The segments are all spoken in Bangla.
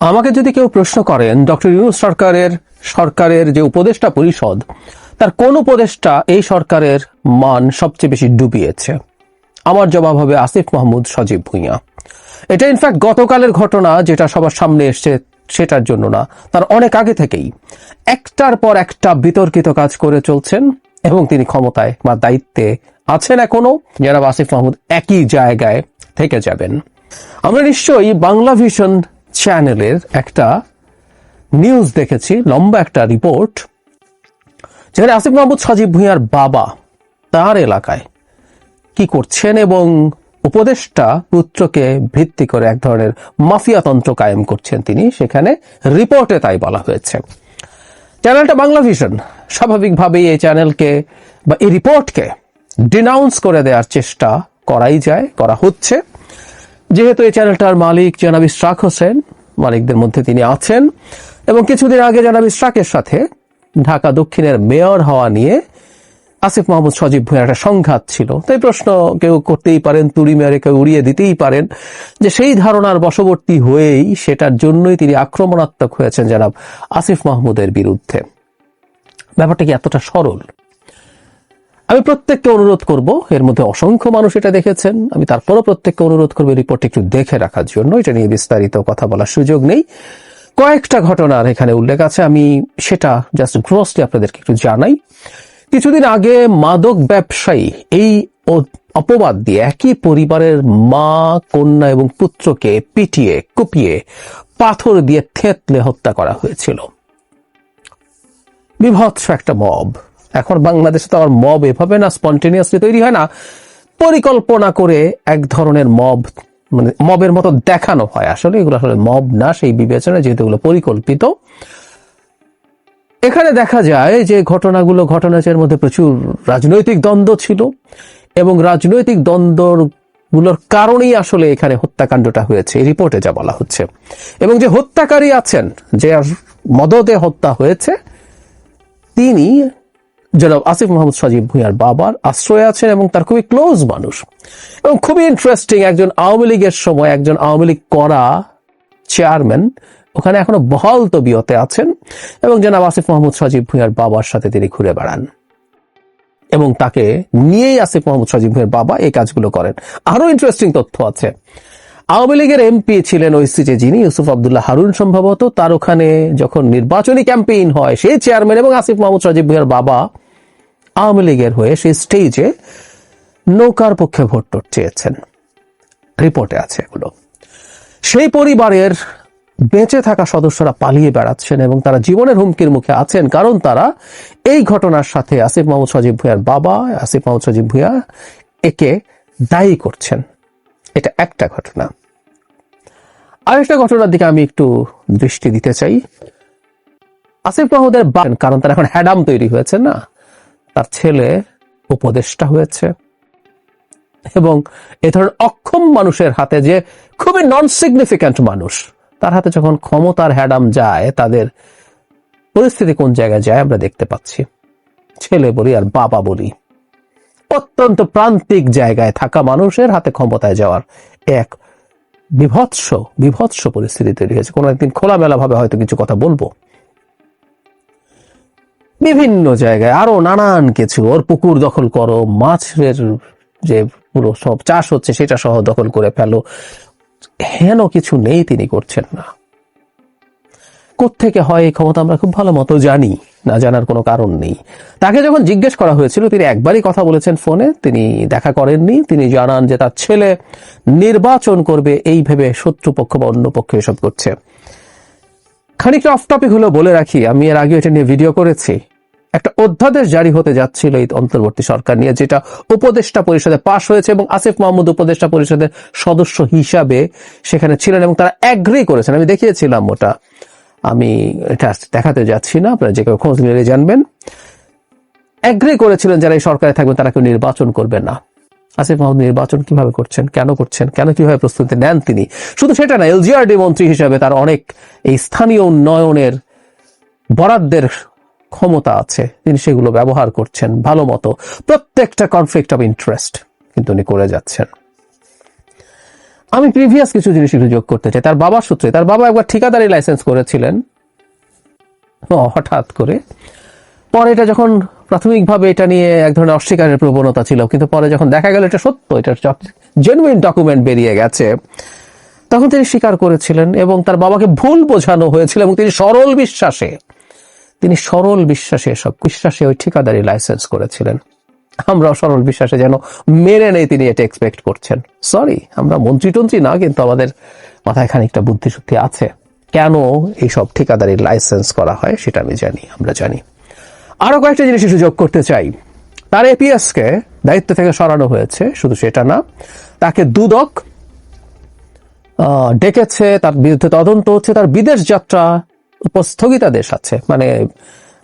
আমাকে যদি কেউ প্রশ্ন করেন, ডক্টর ইউনুস সরকারের সরকারের যে উপদেষ্টা পরিষদ, তার কোন উপদেষ্টা এই সরকারের মান সবচেয়ে বেশি ডুবিয়েছে? আমার জবাব হবে আসিফ মাহমুদ সজীব ভুঁইয়া। এটা ইনফ্যাক্ট গতকালের ঘটনা যেটা সবার সামনে এসছে সেটার জন্য না, তার অনেক আগে থেকেই। একটার পর একটা বিতর্কিত কাজ করে চলছেন এবং তিনি ক্ষমতায় বা দায়িত্বে আছেন এখনও। যারা আসিফ মাহমুদ একই জায়গায় থেকে যাবেন। আমরা নিশ্চয়ই বাংলা ভিশন চ্যানেলের একটা নিউজ দেখেছি, লম্বা একটা রিপোর্ট যেখানে আসিফ মাহমুদ সজীব ভুঁইয়ার বাবা তার এলাকায় কি করছেন এবং উপদেষ্টা পুত্রকে ভিত্তি করে এক ধরনের মাফিয়াতন্ত্র কায়েম করছেন তিনি। সেখানে রিপোর্টে তাই বলা হয়েছে। চ্যানেলটা বাংলা ভিশন স্বাভাবিকভাবেই এই চ্যানেলকে বা এই রিপোর্টকে ডিনাউন্স করে দেওয়ার চেষ্টা করাই যায়, করা হচ্ছে। যেহেতু এই চ্যানেলটার মালিক জনাব ইশরাক হোসেন মালিকদের মধ্যে তিনি আছেন এবং কিছুদিন আগে জনাব ইশরাকের সাথে ঢাকা দক্ষিণের মেয়র হওয়া নিয়ে আসিফ মাহমুদ সজীব ভুঁইয়ার একটা সংঘাত ছিল। তাই প্রশ্ন কেউ করতেই পারেন, তুড়ি মেরে কেউ উড়িয়ে দিতেই পারেন। যে সেই ধারণার বশবর্তী হয়েই সেটার জন্যই তিনি আক্রমণাত্মক হয়েছেন জনাব আসিফ মাহমুদের বিরুদ্ধে। ব্যাপারটা কি এতটা সরল? আমি প্রত্যেককে অনুরোধ করব, এর মধ্যে অসংখ্য মানুষ এটা দেখেছেন, আমি তারপরও প্রত্যেককে অনুরোধ করব রিপোর্ট একটু দেখে রাখার জন্য, এটা নিয়ে বিস্তারিত কথা বলার সুযোগ নেই। কয়েকটা ঘটনার এখানে উল্লেখ আছে, আমি সেটা জাস্ট গ্রসলি আপনাদেরকে একটু জানাই। কিছুদিন আগে মাদক ব্যবসায়ী এই অপবাদ দিয়ে একই পরিবারের মা, কন্যা এবং পুত্রকে পিটিয়ে, কুপিয়ে পাথর দিয়ে থেতলে হত্যা করা হয়েছিল। বিভৎস একটা মব। এখন বাংলাদেশে তো আমার মব এভাবে না স্পন্টেনিয়াসলি তৈরি হয় না। পরিকল্পনা করে এক ধরনের মব মানে মবের মতো দেখানো হয়। আসলে এগুলো আসলে মব না, সেই বিবেচনা যেহেতু এগুলো পরিকল্পিত। এখানে দেখা যায় যে ঘটনাগুলো ঘটনাচের মধ্যে প্রচুর রাজনৈতিক দ্বন্দ্ব ছিল এবং রাজনৈতিক দ্বন্দ্বরগুলোর কারণেই আসলে এখানে হত্যাকাণ্ডটা হয়েছে, এই রিপোর্টে যা বলা হচ্ছে। এবং যে হত্যাকারী আছেন, যে মদতে হত্যা হয়েছে, তিনি জনাব আসিফ মোহাম্মদ সজীব ভুঁইয়ার বাবার আশ্রয় আছেন এবং তার খুবই ক্লোজ মানুষ। এবং খুবই ইন্টারেস্টিং একজন আওয়ামী লীগের সময় একজন আওয়ামী লীগ করা চেয়ারম্যান ওখানে এখনও বহাল তবিয়তে আছেন এবং জনাব আসিফ মোহাম্মদ সজীব ভুঁইয়ার বাবার সাথে তিনি ঘুরে বেড়ান। এবং তাকে নিয়েই আসিফ মোহাম্মদ সজীব ভুঁইয়ার বাবা এই কাজগুলো করেন। আরও ইন্টারেস্টিং তথ্য আছে। আওয়ামী লীগের এমপি ছিলেন ওই সিটে যিনি, ইউসুফ আবদুল্লাহ হারুন সম্ভবত। তার ওখানে যখন নির্বাচনী ক্যাম্পেইন হয় সেই চেয়ারম্যান এবং আসিফ মোহাম্মদ সজীব ভুঁইয়ার বাবা আওয়ামী লীগের হয়ে সেই স্টেজে নৌকার পক্ষে ভোট টোট চেয়েছেন। রিপোর্টে আছে এগুলো। সেই পরিবারের বেঁচে থাকা সদস্যরা পালিয়ে বেড়াচ্ছেন এবং তারা জীবনের হুমকির মুখে আছেন, কারণ তারা এই ঘটনার সাথে আসিফ মাহমুদ সজীব ভুঁইয়ার বাবা, আসিফ মাহমুদ সজীব ভুঁইয়া একে দায়ী করছেন। এটা একটা ঘটনা। আরেকটা ঘটনার দিকে আমি একটু দৃষ্টি দিতে চাই। আসিফ মাহমুদের বান কারণ তার এখন হ্যাডাম তৈরি হয়েছে না, তার ছেলে উপদেষ্টা হয়েছে। এবং এ ধরনের অক্ষম মানুষের হাতে যে খুবই নন সিগনিফিক্যান্ট মানুষ, তার হাতে যখন ক্ষমতার হ্যাডাম যায়, তাদের পরিস্থিতি কোন জায়গায় যায় আমরা দেখতে পাচ্ছি। ছেলে বলি আর বাবা বলি। অত্যন্ত প্রান্তিক জায়গায় থাকা মানুষের হাতে ক্ষমতায় যাওয়ার এক বিভৎস বিভৎস পরিস্থিতি তৈরি হয়েছে। কোনো একদিন খোলামেলা ভাবে হয়তো কিছু কথা বলব। বিভিন্ন জায়গায় আরও নানান কিছু, ওর পুকুর দখল করো, মাছের যে পুরো সব চাষ হচ্ছে সেটা সহ দখল করে ফেলো। হেন কিছু নেই তিনি করছেন না। কোত্থেকে হয় এই ক্ষমতা আমরা খুব ভালো মতো জানি। না জানার কোনো কারণ নেই। তাকে যখন জিজ্ঞেস করা হয়েছিল, তিনি একবারই কথা বলেছেন ফোনে, তিনি দেখা করেননি, তিনি জানান যে তার ছেলে নির্বাচন করবে এই ভেবে শত্রুপক্ষ বা অন্য পক্ষ এসব করছে। খানিকটা অফ টপিক হলো বলে রাখি, আমি এর আগে এটা নিয়ে ভিডিও করেছি। একটা অধ্যাদেশ জারি হতে যাচ্ছিল এই অন্তর্বর্তী সরকার নিয়ে, যেটা উপদেষ্টা পরিষদে পাশ হয়েছে এবং আসিফ মাহমুদ উপদেষ্টা পরিষদের সদস্য হিসাবে সেখানে ছিলেন এবং তারা অ্যাগ্রি করেছেন। আমি দেখিয়েছিলাম ওটা। আমি এটা দেখাতে যাচ্ছি না, আপনারা যে কেউ খোঁজ নিলে জানবেন। অ্যাগ্রি করেছিলেন যারা এই সরকারে থাকবেন, তারা কেউ নির্বাচন করবে না। আসিফ মাহমুদ, নির্বাচন কীভাবে করছেন, কেন করছেন, কেন কীভাবে প্রস্তুতি নেন তিনি? শুধু সেটা না, এলজিআরডি মন্ত্রী হিসাবে তার অনেক এই স্থানীয় উন্নয়নের বরাদ্দের ক্ষমতা আছে। তিনি সেগুলো ব্যবহার করছেন ভালো মতো। প্রত্যেকটা কনফ্লিক্ট অফ ইন্টারেস্ট কিন্তু উনি করে যাচ্ছেন। আমি প্রিভিয়াস কিছু জিনিস একটু যোগ করতে চাই। তার বাবার সূত্রে, তার বাবা একবার ঠিকাদারি লাইসেন্স করেছিলেন। হঠাৎ করে। পরে এটা যখন প্রাথমিকভাবে এটা নিয়ে এক ধরনের অস্বীকারের প্রবণতা ছিল, কিন্তু পরে যখন দেখা গেল এটা সত্য, এটা জেনুইন ডকুমেন্ট বেরিয়ে গেছে, তখন তিনি স্বীকার করেছিলেন এবং তার বাবাকে ভুল বোঝানো হয়েছিল এবং তিনি সরল বিশ্বাসে, তিনি সরল বিশ্বাসে সব বিশ্বাসে ওই ঠিকাদারি লাইসেন্স করেছিলেন। আমরাও সরল বিশ্বাসে যেন মেনে নেই তিনি এটা এক্সপেক্ট করছেন। সরি আমরা মন্ত্রী টন্ত্রী না, কিন্তু আমাদের মাথায় খানিকটা বুদ্ধিশুদ্ধি আছে। কেন এইসব ঠিকাদারির লাইসেন্স করা হয় সেটা আমি জানি, আমরা জানি। আরও কয়েকটা জিনিস সুযোগ করতে চাই। তার এপিএস কে দায়িত্ব থেকে সরানো হয়েছে, শুধু সেটা না, তাকে দুদক ডেকেছে, তার বিরুদ্ধে তদন্ত হচ্ছে, তার বিদেশ যাত্রা উপর স্থগিতাদেশ আছে। মানে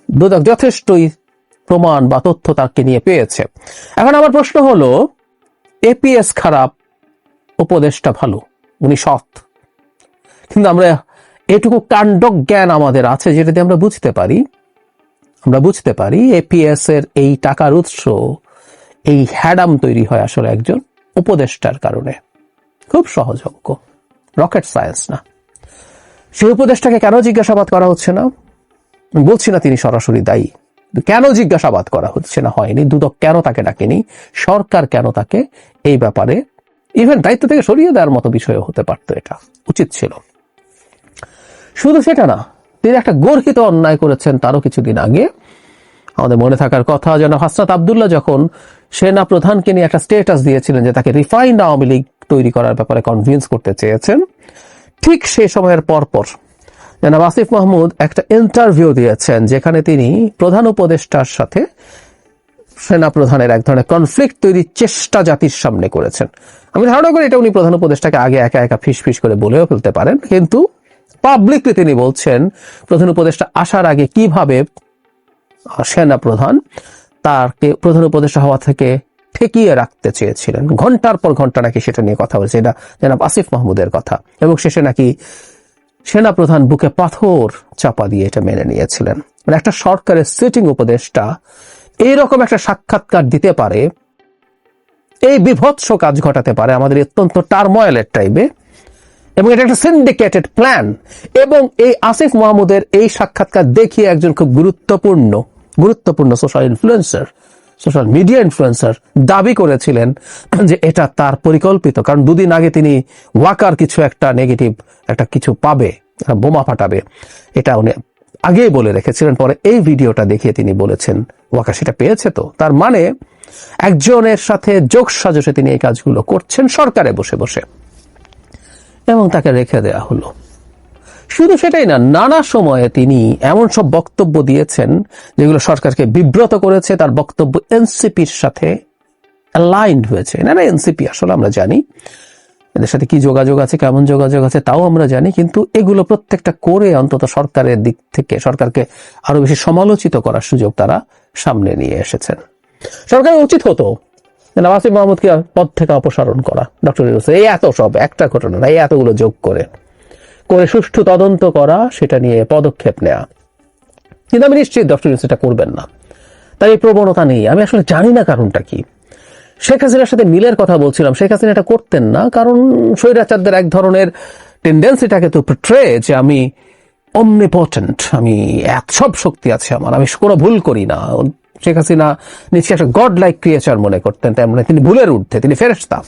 দুদক যথেষ্টই প্রমাণ বা তথ্য তাকে নিয়ে পেয়েছে। এখন আমার প্রশ্ন হলো, এপিএস খারাপ উপদেশটা ভালো, উনি সৎ। কিন্তু আমরা এটুকু কাণ্ড জ্ঞান আমাদের আছে যেটা দিয়ে আমরা বুঝতে পারি। আমরা বুঝতে পারি এপিএস এর এই টাকার উৎস, এই হ্যাডাম তৈরি হয় আসলে একজন উপদেষ্টার কারণে। খুব সহজ অঙ্ক রকেট সায়েন্স না। সেই উপদেষ্টাকে কেন জিজ্ঞাসাবাদ করা হচ্ছে না? বলছি না তিনি সরাসরি দায়ী। কেন জিজ্ঞাসাবাদ করা হচ্ছে না হয়নি? দুদক কেন তাকে ডাকেনি? সরকার কেন তাকে এই ব্যাপারে ইভেন দায়িত্ব থেকে সরিয়ে দেওয়ার মতো বিষয় হতে পারতো এটা। উচিত ছিল। শুধু সেটা না, তিনি একটা গর্হিত অন্যায় করেছেন তারও কিছুদিন আগে। আমাদের মনে থাকার কথা যেন হাসনাত আবদুল্লাহ যখন সেনা প্রধানকে নিয়ে একটা স্টেটাস দিয়েছিলেন যে তাকে রিফাইন্ড আওয়ামী লীগ তৈরি করার ব্যাপারে কনভিন্স করতে চেয়েছেন, ঠিক সেই সময়ের পরপর জনাব আসিফ মাহমুদ একটা ইন্টারভিউ দিয়েছেন, যেখানে তিনি প্রধান উপদেষ্টার সাথে সেনা প্রধানের এক ধরনের কনফ্লিক্ট তৈরির চেষ্টা জাতির সামনে করেছেন। আমি ধারণা করি এটা উনি প্রধান উপদেষ্টাকে আগে একা একা ফিস ফিস করে বলেও ফেলতে পারেন, কিন্তু পাবলিকলি তিনি বলছেন, প্রধান উপদেষ্টা আসার আগে কীভাবে সেনা প্রধান তাকে প্রধান উপদেষ্টা হওয়া থেকে ঠেকিয়ে রাখতে চেয়েছিলেন। ঘণ্টার পর ঘণ্টা নাকি সেটা নিয়ে কথা বলছে। এটা জনাব আসিফ মাহমুদের কথা। এবং শেষে নাকি সেনা প্রধান বুকে পাথর চাপা দিয়ে এটা মেনে নিয়েছিলেন। মানে একটা সরকারের সিটিং উপদেষ্টা এইরকম একটা সাক্ষাৎকার দিতে পারে, এই বিভৎস কাজ ঘটাতে পারে আমাদের অত্যন্ত টার্ময়েলের টাইমে এবং এটা একটা সিন্ডিকেটেড প্ল্যান এবং এই আসিফ মাহমুদের এই সাক্ষাৎকার দেখিয়ে একজন খুব গুরুত্বপূর্ণ গুরুত্বপূর্ণ social influencer social media influencer দাবি করেছিলেন যে এটা তার পরিকল্পিত, কারণ দুদিন আগে তিনি ওয়াকার কিছু একটা নেগেটিভ একটা কিছু পাবে বোমা ফাটাবে। এটা উনি আগেই বলে রেখেছিলেন, পরে এই ভিডিওটা দেখিয়ে তিনি বলেছেন ওয়াকার সেটা পেয়েছে তো। তার মানে একজনের সাথে যোগ সাজসে তিনি এই কাজগুলো করছেন, সরকারে বসে বসে। এবং তাকে রেখে দেয়া হলো। শুধু সেটাই না, নানা সময়ে তিনি এমন সব বক্তব্য দিয়েছেন যেগুলো সরকারকে বিব্রত করেছে, তার বক্তব্য এনসিপির সাথে অ্যালাইন্ড হয়েছে। না না, এনসিপি আসলে আমরা জানি। এদের সাথে কি যোগাযোগ আছে, কেমন যোগাযোগ আছে, তাও আমরা জানি, কিন্তু এগুলো প্রত্যেকটা করে অন্তত সরকারের দিক থেকে, সরকারকে আরও বেশি সমালোচিত করার সুযোগ তারা সামনে নিয়ে এসেছেন। সরকারের উচিত হতো যে নওয়াজ মাহমুদকে পদ থেকে অপসারণ করা। ডক্টর এই এত সব, একটা ঘটনা এই এতগুলো যোগ করে। করে সুষ্ঠু তদন্ত করা, সেটা নিয়ে পদক্ষেপ নেওয়া কিন্তু আমি নিশ্চিত ডক্টর এটা করবেন না। তাই এই প্রবণতা নেই। আমি আসলে জানি না কারণটা কি। শেখ হাসিনার সাথে মিলের কথা বলছিলাম। শেখ হাসিনা এটা করতেন না, কারণ স্বৈরাচারদের এক ধরনের টেন্ডেন্সিটাকে তো ট্রে যে আমি অমনিপটেন্ট আমি এক সব শক্তি আছে আমার, আমি কোনো ভুল করি না। শেখ হাসিনা নিশ্চয়ই একটা গড লাইক ক্রিয়েচার মনে করতেন তাই মানে তিনি ভুলের ঊর্ধ্বে, তিনি ফেরেস্তা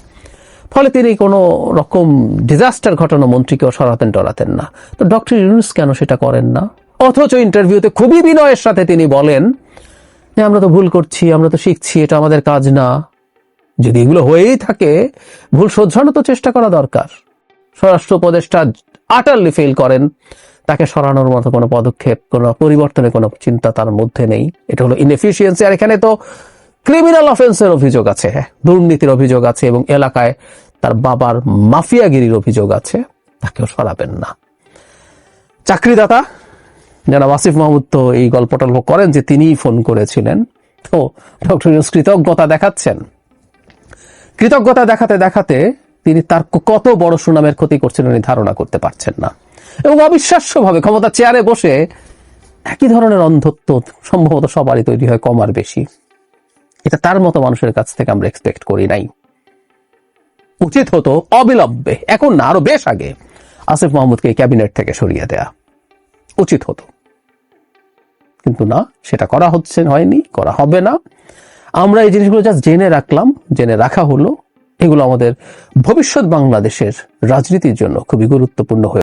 ফলে তিনি কোনো রকম ডিজাস্টার ঘটানো মন্ত্রীকেও সরাতেন টরাতেন না। তো ডক্টর ইউনুস কেন সেটা করেন না? অথচ ইন্টারভিউতে খুবই বিনয়ের সাথে তিনি বলেন যে, আমরা তো ভুল করছি, আমরা তো শিখছি, এটা আমাদের কাজ না। যদি এগুলো হয়েই থাকে, ভুল শোধরানো তো চেষ্টা করা দরকার। স্বরাষ্ট্র উপদেষ্টা আটারলি ফেল করেন। তাকে সরানোর মতো কোনো পদক্ষেপ, কোনো পরিবর্তনের কোনো চিন্তা তার মধ্যে নেই। এটা হলো ইনএফিসিয়েন্সি আর এখানে তো ক্রিমিনাল অফেন্সের অভিযোগ আছে হ্যাঁ। দুর্নীতির অভিযোগ আছে এবং এলাকায় তার বাবার মাফিয়াগিরির অভিযোগ আছে, তাকেও সরাবেন না। চাকরিদাতা যারা ওয়াসিফ মাহমুদ তো এই গল্প টল্প করেন যে তিনিই ফোন করেছিলেন। তো ডক্টর কৃতজ্ঞতা দেখাচ্ছেন। কৃতজ্ঞতা দেখাতে দেখাতে তিনি তার কত বড় সুনামের ক্ষতি করছেন উনি ধারণা করতে পারছেন না। এবং অবিশ্বাস্যভাবে ক্ষমতা চেয়ারে বসে একই ধরনের অন্ধত্ব সম্ভবত সবারই তৈরি হয়, কম আর বেশি। এটা তার মতো মানুষের কাছ থেকে আমরা এক্সপেক্ট করি নাই। উচিত হতো অবিলম্বে, এখন না, আরও বেশ আগে আসিফ মাহমুদকে ক্যাবিনেট থেকে সরিয়ে দেয়া। উচিত হতো। কিন্তু না, সেটা করা হচ্ছে, হয়নি, করা হবে না। আমরা এই জিনিসগুলো জাস্ট জেনে রাখলাম, জেনে রাখা হলো। এগুলো আমাদের ভবিষ্যৎ বাংলাদেশের রাজনীতির জন্য খুবই গুরুত্বপূর্ণ হয়ে